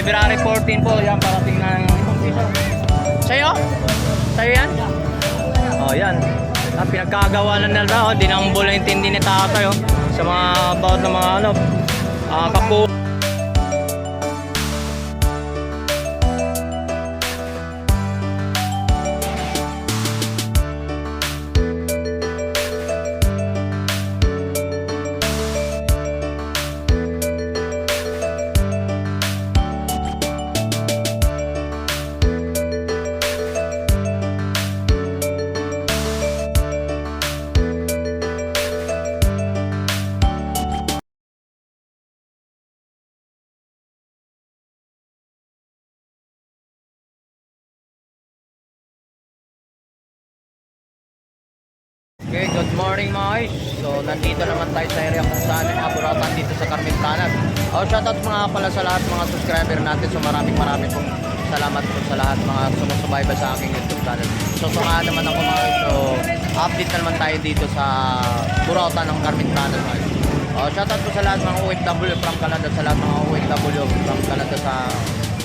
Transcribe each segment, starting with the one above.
February 14 po, yan, parating ng... Sa'yo? Sa'yo yan? Oh, yan. Ang pinagkagawa na nila, oh, dinambol na intindi ni tatay, oh. Sa mga about ng mga, ano, ah, kapu... nandito naman tayo sa area kung saan yung mga buratan dito sa Carmintanas. Oh, shoutout mga pala sa lahat mga subscriber natin. So, maraming maraming pong salamat po sa lahat mga sumusubaybay sa aking YouTube channel. So, saka naman ako mga. So, update na naman tayo dito sa buratan ng Carmintanas. Oh, shoutout po sa lahat mga OFW from Canada, sa lahat mga OFW from Canada sa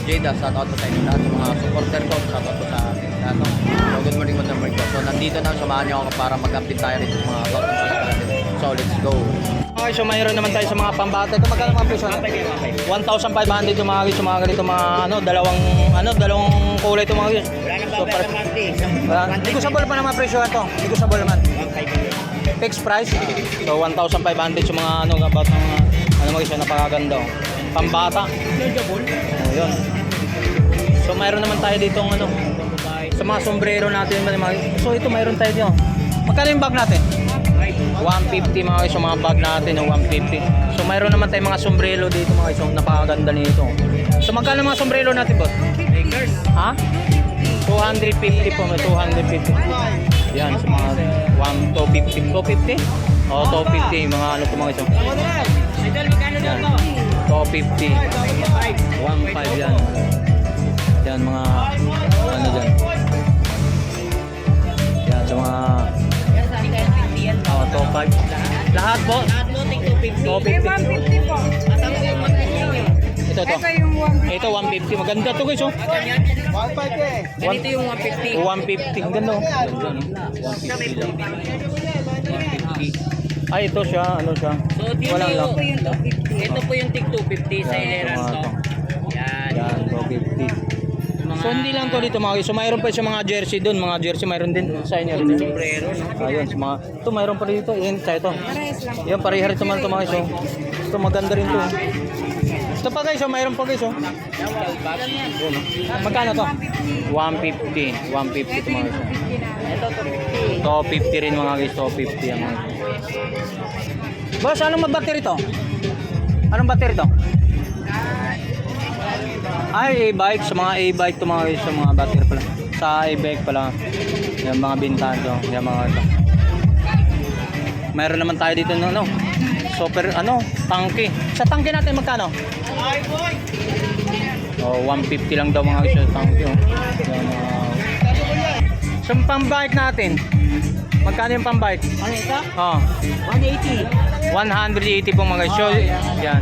Jada, shoutout po sa inyo lahat, mga supporter ko, shoutout po sa lahat. no? So, good morning, good morning. So, nandito na, samahan niyo ako para mag-update tayo rin sa mga about. So, let's go. Okay, so mayroon naman tayo sa mga pambata. Ito magkano mga presyo natin? 1,500 yung mga guys, yung mga ganito mga ano, dalawang ano, dalawang kulay ito mga guys. Wala nang So, babae para- ng monthly. Wala. Negotiable pa naman presyo ito. Negotiable naman. Fixed price. So 1,500 yung mga ano about ng mga ano mga guys, napakaganda. oh. Pambata. Oh, yun. So mayroon naman tayo dito ng ano sa mga sombrero natin So ito mayroon tayo dito. Magkano yung bag natin? 150 mga guys, yung mga bag natin, yung 150. So mayroon naman tayong mga sombrero dito mga guys, yung napakaganda nito. So magkano mga sombrero natin, boss? Lakers. Ha? 250 po, may 250. Yan, sa mga 1, 250. 250? Oo, 250. yung Mga ano po mga. Idol, magkano Yan. daw to? 250. 1.5 yan. Yan, mga ano dyan. Yan, sa mga akin 50 yan. oh, top 5. Lahat po. Lahat mo, tig 250. 250. 150 po. Ang yung mag-issue eh. Ito, ito. Ito yung 150. Ito, 150. Maganda to guys, oh. Ah, ganyan. Ganito yung 150. 150. Ang ganda, oh. Ganda, no? 150 lang. 150. Ay, ito siya. Ano siya? So, yun Walang yung, lock. yung 250. ito po yung tig 250 sa Yan, Ileran mga to. to. Yan. Yan, 250. Mga So hindi lang to dito mga. So mayroon pa sa mga jersey doon, mga jersey mayroon din sa inyo rin. Ayun, mga ito mayroon pa dito. Yan, sa ito. Yan pareha rin naman ito mga guys. oh. Ito maganda rin to. Ito pa guys, oh, mayroon pa guys. Yun, oh. Magkano to? 150. 150 ito mga guys. Ito, 250. To 50 rin mga guys, to 50 yan mga. Boss, anong battery to? Anong battery to? Ay, e-bike. Sa mga e-bike to mga guys, sa mga battery pala. Sa e-bike pala. Yung mga bintahan to. Yung mga ito. Meron naman tayo dito no, no. Super, ano, tangke. Sa tangke natin magkano? Oh, 150 lang daw mga guys, sa tangke. Oh. Yan, uh, sa pambike natin, magkano yung pambike? Ano ito? Oh, 180. 180 po mga guys. So, yan.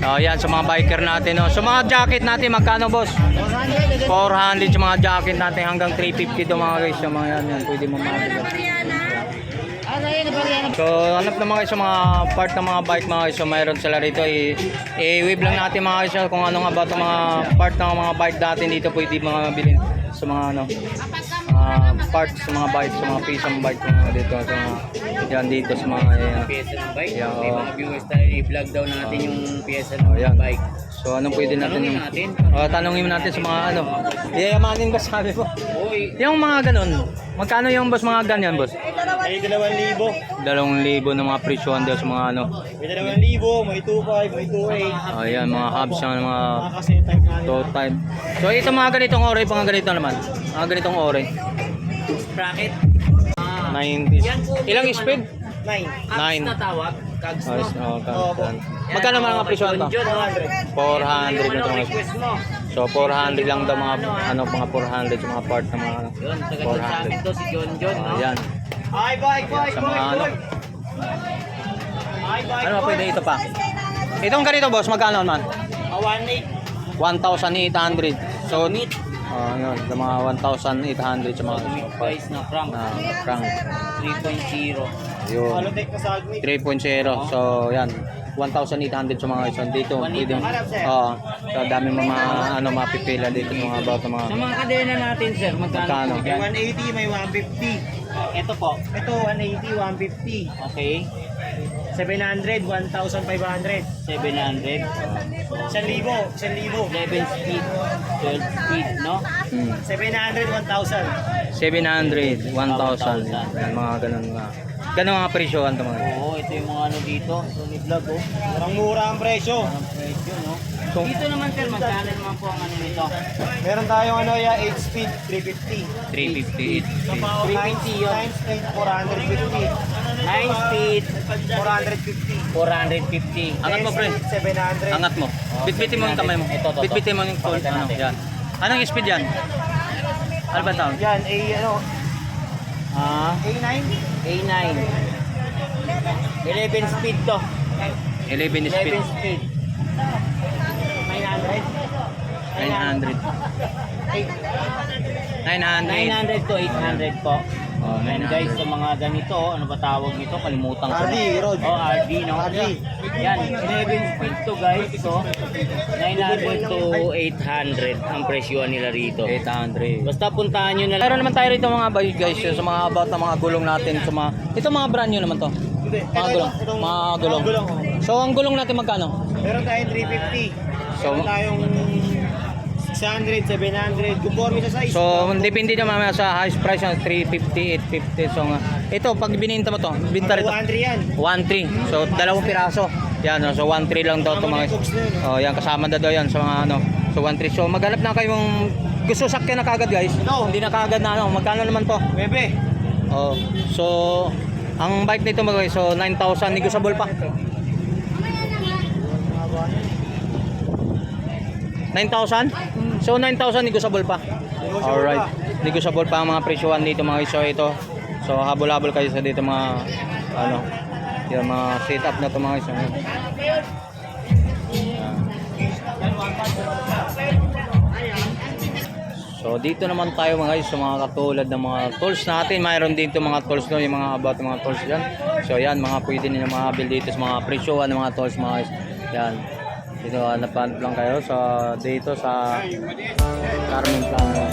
Oh, yan sa mga biker natin. Oh. Sa mga jacket natin, magkano boss? 400 sa mga jacket natin hanggang 350 do mga guys. Sa mga yan, yan pwede mo mabili. So, hanap na mga guys sa mga part ng mga bike mga. So, mayroon sila rito. I-wave lang natin mga guys kung ano nga ba itong mga part ng mga bike natin dito pwede mga bilhin sa mga ano ah, parts sa mga bike, sa mga piece ng bike mga dito. Sa mga, yan dito sa mga yan. pyesa ng bike. Yeah, May oo. mga viewers tayo, i-vlog daw natin yung pyesa ng Oh, yan. bike. So, anong pwede natin Tanungin yung... natin. Oh, tanungin natin sa mga ano. Yayamanin ba sabi mo? Uy, Yung mga ganun, magkano yung boss mga ganyan boss? May 2,000. Dalawang libo ng mga presyohan daw sa mga ano. May 2,000, may 2,500, may 2,800. Oh, yan, mga hubs yung mga Mga kasi type na to type. So, ito mga ganitong ore, mga ganito naman. Mga ganitong ore. bracket. Ah, 90. Ilang speed? 9. Kags Nine. na tawag. Kags Oh, no? oh, kan- Magkano mga presyohan to? 400 400 na to, mga- request mo. So, 400 lang daw mga, ano, mga 400 sa mga part ng mga, ano, Yun, taga sa akin 400. to si John John, no? Oh, yan. Ay, bike, bike, Sa mga bike, ano. bike. Ay, bike, Ano ba pwede ito pa? Itong ganito boss, magkano man? Ah, 1,800. 1,800. So, Meat. oh, yun, sa mga 1,800 sa mga price na frank. na frank. 3.0. Yun. Holodeck na sa agni. 3.0. So, yan. 1,800 sa mga ison dito. Pwede, oo. so, dami mo mga, ano, mapipila dito sa mga about ng mga, Sa mga kadena natin, sir, magkano Magkano? po May dyan? 180, may 150. Ito po. Ito, 180, 150. Okay. 700, 1,500. 700. 1,000, 1,000. 11 speed. 12 speed, no? hmm, 700, 1,000. 700, 1,000. Yan, mga ganun nga. Ganun mga presyohan to mga. Oo, ito yung mga ano dito. Sony Vlog, oh. Parang mura ang presyo. Parang presyo, no? So- dito naman, sir, magkano naman po ang ano nito? Meron tayong ano, ya 8 speed, 350. 358. 350 yun. Times 8, 450. 9 speed, 450. 450. Angat mo, pre. 700. Angat mo. Bitbitin mo yung kamay mo. Ito, ito, ito. Bitbitin mo yung phone. Ano, yan. Anong speed yan? Ano ba tawag? Yan, A, ano, Ah, A9. A9. 11 speed to. 11 speed. 11 speed. 900. 900. 900. 900 to 800 po. Oh, And 900. guys, sa mga ganito, ano ba tawag nito? Kalimutan ko. RD, Rod. Oh, RD, no? RD. Yan, 11 speed to guys. So, 900 to 800 ang presyo nila rito. 800. Basta puntahan nyo na lang. Meron naman tayo rito mga boys guys, yung sa mga about ng mga gulong natin sa mga ito mga brand new naman to. Gulong. Mga gulong. Mga gulong. oh. So ang gulong natin magkano? Meron tayong 350. So- Meron tayong 600, 700. Conforme sa size. So depende na mamaya sa highest price ng 350, 850. So nga, ito pag bininta mo to, binta rito 100 yan. 1.3. So dalawang piraso. Yan, so 1.3 lang daw to Kasama mga. Oh, yan kasama na daw yan sa mga ano. So 1.3. So maghanap na kayong gusto sakyan na kagad guys. Ito. Hindi na kagad na ano, magkano naman to? Bebe. Oh, so ang bike nito mga guys, so 9,000 negotiable pa. 9,000? So 9,000 negotiable pa. Alright. Negotiable pa ang mga presyohan dito mga guys. So ito. So habol-habol kayo sa dito mga ano, yung mga setup na to mga. Ayan. So dito naman tayo mga guys sa mga katulad ng mga tools natin. Mayroon dito mga tools no, yung mga about mga tools dyan. So yan, mga pwede ninyo mabil dito sa mga presyohan ng mga tools mga guys. Yan. Dito hanapan lang kayo sa dito sa Carmen Plano.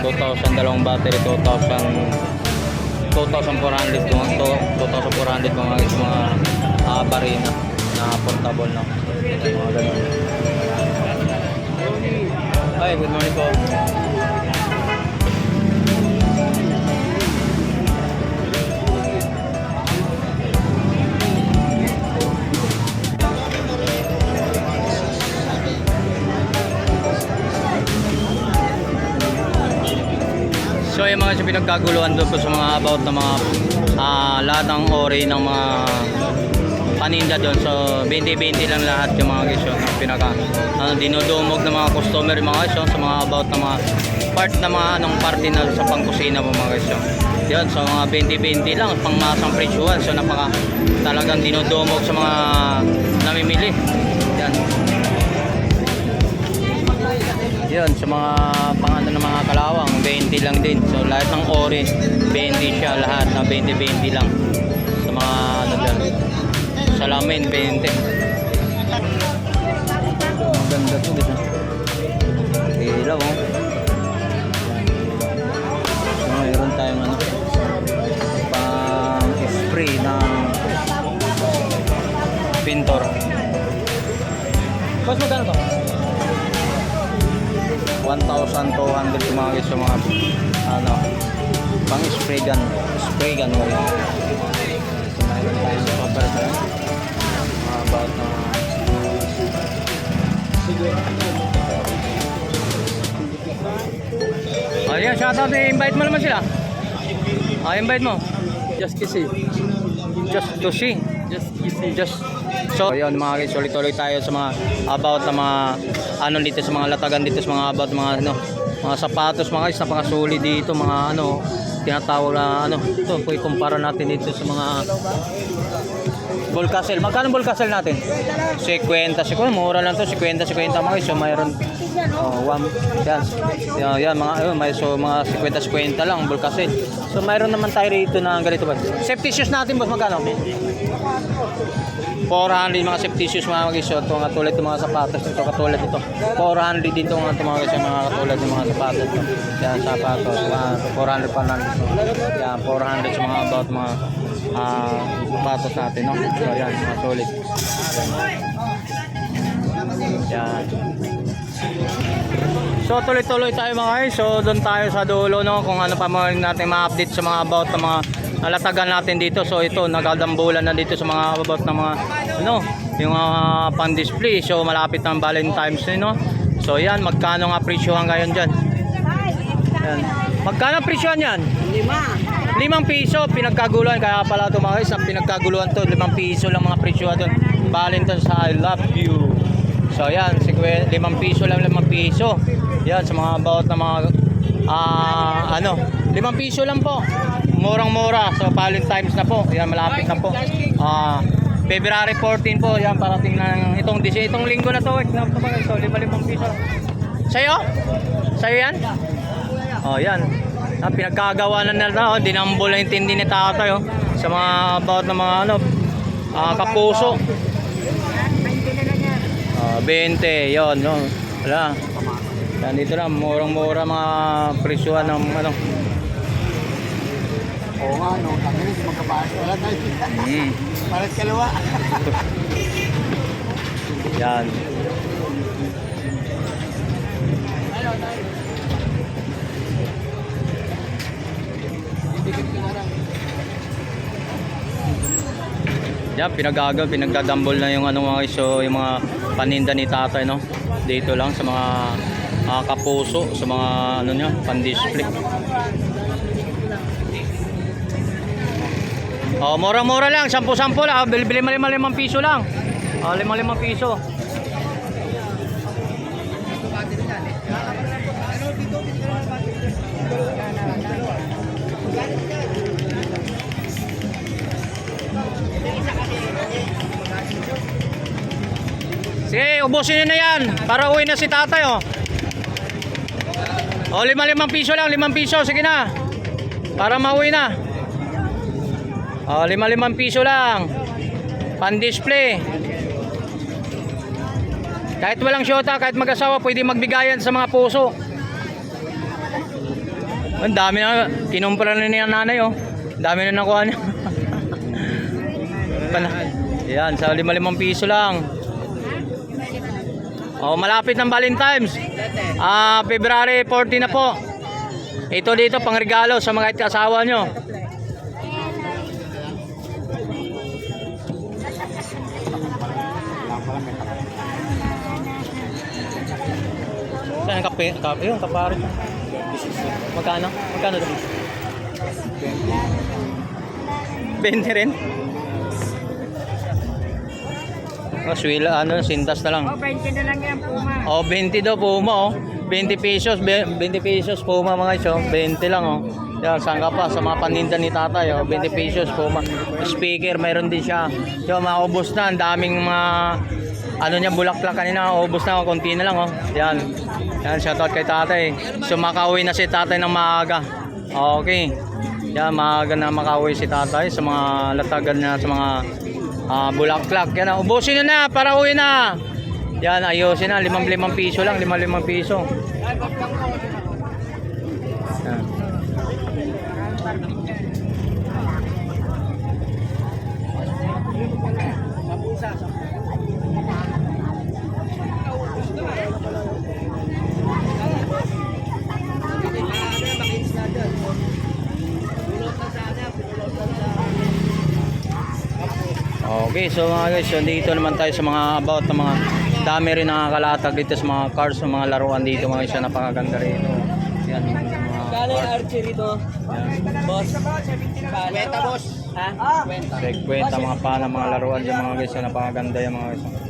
2,000 dalawang battery, 2,000 2,400 kung 2,400 mga uh, barina na portable na. Mga ganun. Hi, good morning po. So yung mga pinagkaguluhan doon po sa mga about ng mga ah, lahat ng ori ng mga paninda doon. So 20-20 lang lahat yung mga guys yung pinaka ano, dinudumog ng mga customer yung mga guys yun, sa mga about ng mga part na mga anong party na sa pangkusina po mga guys yun. Yan, so mga 20-20 lang, pang masang presyuhan. So napaka talagang dinudumog sa mga namimili. Yan. Yan, sa mga pang ano ng mga kalawang, 20 lang din. So lahat ng ori, 20 siya lahat na 20-20 lang. Sa mga ano dyan. Salamin, 20. Ang ganda to, dito. Ilaw, oh. So, mayroon tayong ano, pang spray ng pintor. Boss, magkano to? 1,200 yung mga guys sa mga ano, pang spray gun. Spray gun mo. So, mayroon tayo sa paper sa mga about na Ayan, shoutout eh. Invite mo naman sila. Ah, invite mo. Just kasi. Just to see. Just kasi. Just So, ayun mga guys, ulit-ulit tayo sa mga about na mga ano dito sa mga latagan dito sa mga about mga ano, mga sapatos mga guys, napakasulit dito mga ano, tinatawag na ano, ito, po ikumpara natin dito sa mga Bull Castle. Magkano Bull Castle natin? 50. Siguro mura lang to, 50 50 mga guys. So mayroon oh, one yan. Yan, yan mga ayun, may so mga 50 50 lang Bull Castle. So mayroon naman tayo rito na ganito ba? Safety shoes natin boss magkano? 400 mga safety mga guys. Ito nga tulad ng mga sapatos ito katulad ito. 400 dito mga ito mga guys mga katulad ng mga sapatos ito. Yan sapatos. Yan, 400 pa lang dito. Yan 400 sa mga about mga ah, sapatos natin no. So yan mga solid. Yan. So tuloy-tuloy tayo mga guys. So doon tayo sa dulo no kung ano pa mga natin ma-update sa mga about ng mga nalatagan natin dito. So ito nagdambulan na dito sa mga about ng mga ano yung mga pang-display. So malapit ng Valentine's Day no. So yan magkano nga presyohan ngayon diyan? Yan. Magkano presyohan yan? Lima. Limang piso, pinagkaguluhan. Kaya pala ito mga guys, ang pinagkaguluhan to, limang piso lang mga presyo doon. Valentine sa I love you. So yan, limang piso lang, limang piso. Yan, sa mga about na mga, ah, ano, limang piso lang po. Murang-mura. So Valentine's na po. Yan, malapit na po. Ah, February 14 po, yan, parating na ng itong, disi- itong linggo na to. Wait, na guys, so lima-limang piso. Sa'yo? Sa'yo yan? Oh, yan. Ah, pinagkagawa na nila, oh, dinambol na yung tindi ni tatay, oh. Sa mga about na mga ano, ah, kapuso. Ah, 20, yon, no. Wala. Yan dito lang, murang-mura mga presyuhan ng ano. Oo nga, no. Kami rin magkabahas. Wala tayo. Mm. Pares kalawa. Yan. Yan, pinagagal, pinagdadambol na yung ano mga iso, yung mga paninda ni tatay, no? Dito lang sa mga mga kapuso, sa mga ano niya, pan-display. Oh, mura-mura lang, 10-10 lang. Ah, Bili-bili mo 5 piso lang. Oh, 5 piso. Sige, ubusin nyo na yan. Para uwi na si tatay, oh. Oh, lima limang piso lang, limang piso. Sige na. Para mauwi na. Oh, lima limang piso lang. Pan-display. Kahit walang syota, kahit mag-asawa, pwede magbigayan sa mga puso. Ang dami na, kinumpara na niya nanay, oh. Dami na nakuha niya. Yan, sa lima limang piso lang. Oh, malapit ng Valentine's. Ah, February 14 na po. Ito dito pang regalo sa mga kasawa nyo. Ang kape? kape? Yung kapare. Magkano? Magkano daw? 20 rin? Oh, swila, ano, sintas na lang. Oh, 20 na lang yan, Puma. Oh, 20 daw Puma oh. 20 pesos, be- 20 pesos Puma mga iso, 20 lang oh. Yan, saan ka pa? Sa mga paninda ni tatay, oh, 20 pesos po. Speaker, mayroon din siya. Yan, maubos na. Ang daming mga, ano niya, bulaklak kanina. Ubos na, konti na lang, oh. Yan. Yan, shoutout kay tatay. So, na si tatay ng maaga. Okay. Yan, maaga na makauwi si tatay sa mga latagan na, sa mga ah, bulaklak. Yan, oh. ubusin na na, para uwi na. Yan, ayusin na. Limang limang piso lang, limang limang piso. Okay, so mga guys, so dito naman tayo sa mga about ng mga dami rin nakakalatag dito sa mga cars, sa mga laruan dito mga guys, napakaganda rito. Yan, mga Galing archery to. Boss. Kwenta, boss. Ha? Kwenta. Kwenta mga pana, mga laruan dyan mga guys, napakaganda yung mga guys.